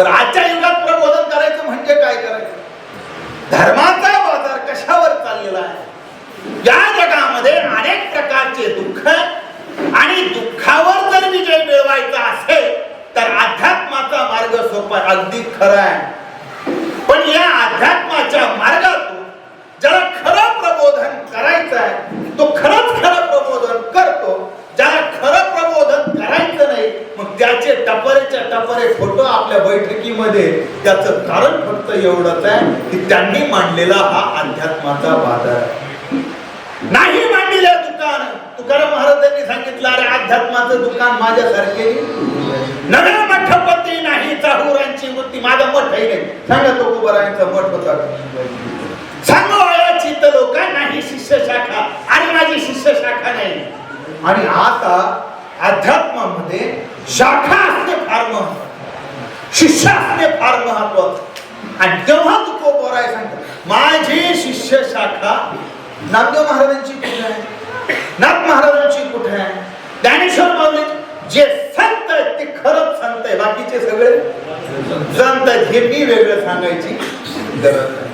तर आजच्या युगात प्रबोधन करायचं म्हणजे काय करायचं? धर्माचा बाजार कशावर चाललेला आहे? या जगामध्ये अनेक प्रकारचे दुःख आणि दुःखावर जर विजय मिळवायचा असेल तर अध्यात्माचा मार्ग सोपा अगदी खरा आहे पण या अध्यात्माच्या मार्गातून ज्याला खरं प्रबोधन करायचं आहे तो खरंच खरं प्रबोधन करतो ज्याला खरं प्रबोधन करायचं नाही मग त्याचे टपरेच्या टपरे फोटो आपल्या बैठकीमध्ये त्याचं कारण फक्त एवढंच आहे की त्यांनी मांडलेला हा अध्यात्माचा बाजार आहे. नाही मांडलेलं दुकान. तुकाराम महाराजांनी सांगितलं अरे अध्यात्माचं दुकान माझ्यासारखे नगर मठपती नाही चाहुरांची वृत्ती माझा मठ आहे नाही. सांगा तो कुबरायांचा मठ होता. सांगो तर लोक नाही शिष्य शाखा आणि माझी शिष्य शाखा नाही. आणि आता अध्यात्मामध्ये शाखा असणे फार महत्वाचं शिष्य असणे फार महत्वाचं आणि तेव्हा तू बोराय सांगतो माझी शिष्य शाखा नामदेव महाराजांची कुठे आहे? नाथ महाराजांची कुठे आहे? ज्ञानेश्वर माऊली जे संत आहेत ते खरंच संत आहे बाकीचे सगळे संत आहेत. हे मी वेगळं सांगायची गरज नाही.